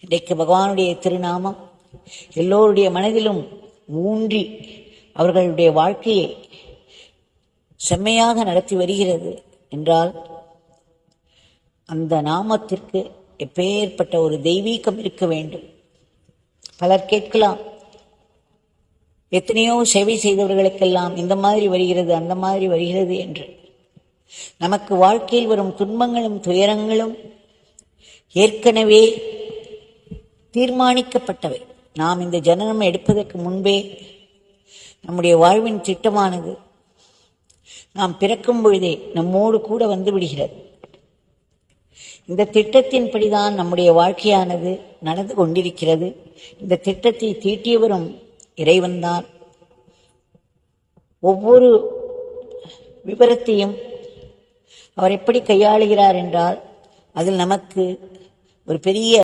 இன்றைக்கு பகவானுடைய திருநாமம் எல்லோருடைய மனதிலும் ஊன்றி அவர்களுடைய வாழ்க்கையை செம்மையாக நடத்தி வருகிறது என்றால் அந்த நாமத்திற்கு எப்பேற்பட்ட ஒரு தெய்வீகம் இருக்க வேண்டும். பலர் கேட்கலாம் எத்தனையோ சேவை செய்தவர்களுக்கெல்லாம் இந்த மாதிரி வருகிறது அந்த மாதிரி வருகிறது என்று. நமக்கு வாழ்க்கையில் வரும் துன்பங்களும் துயரங்களும் ஏற்கனவே தீர்மானிக்கப்பட்டவை. நாம் இந்த ஜனனம் எடுப்பதற்கு முன்பே நம்முடைய வாழ்வின் திட்டமானது நாம் பிறக்கும் பொழுதே நம்மோடு கூட வந்து விடுகிறது. இந்த திட்டத்தின்படிதான் நம்முடைய வாழ்க்கையானது நடந்து கொண்டிருக்கிறது. இந்த திட்டத்தை தீட்டியவரும் இறைவன்தான். ஒவ்வொரு விவரத்தையும் அவர் எப்படி கையாளுகிறார் என்றால் அதில் நமக்கு ஒரு பெரிய